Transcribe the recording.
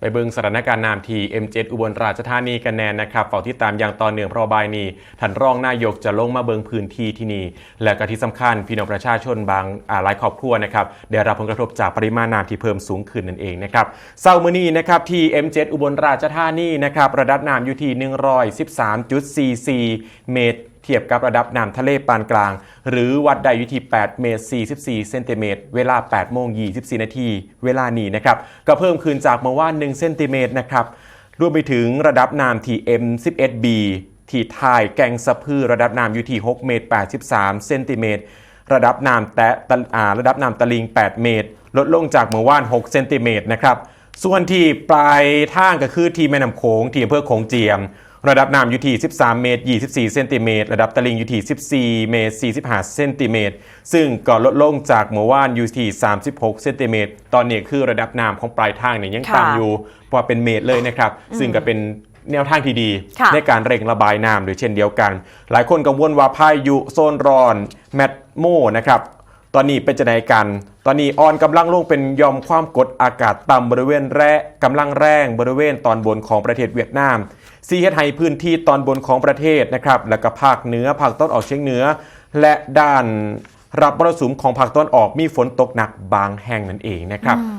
ไปเบิงสถานการณ์น้ำที่ M7 อุบลราชธานีกันแน่นะครับเฝ้าที่ตามอย่างต่อเนื่องเพราะบายนี้ท่านรองนายกจะลงมาเบิงพื้นที่ที่นี่ และก็ที่สำคัญพี่น้องประชาชนบางหลายครอบครัวนะครับได้รับผลกระทบจากปริมาณน้ำที่เพิ่มสูงขึ้นนั่นเองนะครับเศร้ามือนี้นะครับที่ M7 อุบลราชธานีนะครับระดับน้ำอยู่ที่ 113.44 เมตร ทียบกับระดับน้ำทะเลปานกลาง หรือวัดได้อยู่ที่ 8 เมตร 44 เซนติเมตร เวลา 8 โมง 24 นาที เวลานี้นะครับ ก็เพิ่มขึ้นจากเมื่อวาน 1 เซนติเมตรนะครับ รวมไปถึงระดับน้ำที่ M11B ที่ทายแกงสะพือระดับน้ำอยู่ที่ 6 เมตร 83 เซนติเมตร ระดับน้ำแตะระดับน้ำตะลิง 8 เมตร ลดลงจากเมื่อวาน 6 เซนติเมตรนะครับ ส่วนที่ปลายทางก็คือที่แม่น้ำโขงที่อำเภอโขงเจียม ระดับน้ำอยู่ที่ 13 เมตร 24 เซนติเมตร ระดับตลิ่งอยู่ที่ 14 เมตร 45 เซนติเมตร ซึ่งก็ลดลงจากเมื่อวานอยู่ที่ 36 เซนติเมตร ตอนนี้คือระดับน้ำของปลายทางเนี่ยยังค่ะต่ำอยู่เพราะว่าเป็นเมตรเลยนะครับ ซึ่งก็เป็นแนวทางที่ดีค่ะในการเร่งระบายน้ำโดยเช่นเดียวกัน หลายคนกังวลว่าพายุโซนร้อนแมทโมนะครับ ตอนนี้เป็นจะไหนกัน ตอนนี้อ่อนกำลังลงเป็นยอมความกดอากาศต่ำบริเวณแร่กำลังแรงบริเวณตอนบนของประเทศเวียดนามซีเฮดไฮพื้นที่ตอนบนของประเทศนะครับแล้วก็ภาคเหนือภาคต้นออกเฉียงเหนือ และด้านรับมรสุมของภาคต้นออกมีฝนตกหนักบางแห่งนั่นเองนะครับ